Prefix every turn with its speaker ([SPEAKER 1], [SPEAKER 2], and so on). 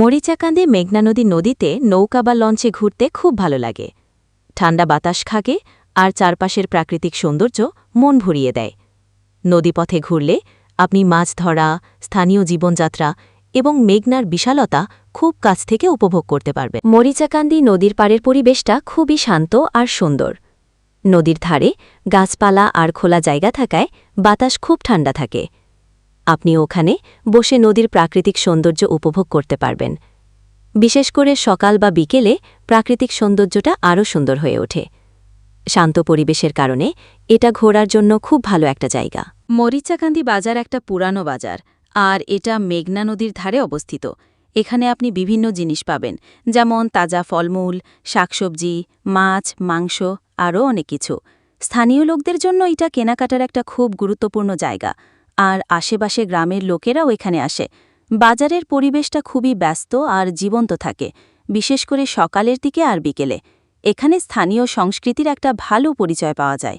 [SPEAKER 1] মরিচাকান্দি মেঘনা নদী নদীতে নৌকা বা লঞ্চে ঘুরতে খুব ভালো লাগে। ঠান্ডা বাতাস খাগে আর চারপাশের প্রাকৃতিক সৌন্দর্য মন ভরিয়ে দেয়। নদীপথে ঘুরলে আপনি মাছ ধরা, স্থানীয় জীবনযাত্রা এবং মেঘনার বিশালতা খুব কাছ থেকে উপভোগ করতে পারবেন। মরিচাকান্দি নদীর পাড়ের পরিবেশটা খুবই শান্ত আর সুন্দর। নদীর ধারে গাছপালা আর খোলা জায়গা থাকায় বাতাস খুব ঠান্ডা থাকে। আপনি ওখানে বসে নদীর প্রাকৃতিক সৌন্দর্য উপভোগ করতে পারবেন। বিশেষ করে সকাল বা বিকেলে প্রাকৃতিক সৌন্দর্যটা আরও সুন্দর হয়ে ওঠে। শান্ত পরিবেশের কারণে এটা ঘোরার জন্য খুব ভালো একটা জায়গা। মরিচাকান্দি বাজার একটা পুরানো বাজার, আর এটা মেঘনা নদীর ধারে অবস্থিত। এখানে আপনি বিভিন্ন জিনিস পাবেন, যেমন তাজা ফলমূল, শাকসবজি, মাছ, মাংস, আরও অনেক কিছু। স্থানীয় লোকদের জন্য এটা কেনাকাটার একটা খুব গুরুত্বপূর্ণ জায়গা। আর আশেপাশে গ্রামের লোকেরাও এখানে আসে। বাজারের পরিবেশটা খুবই ব্যস্ত আর জীবন্ত থাকে, বিশেষ করে সকালের দিকে আর বিকেলে। এখানে স্থানীয় সংস্কৃতির একটা ভালো পরিচয় পাওয়া যায়।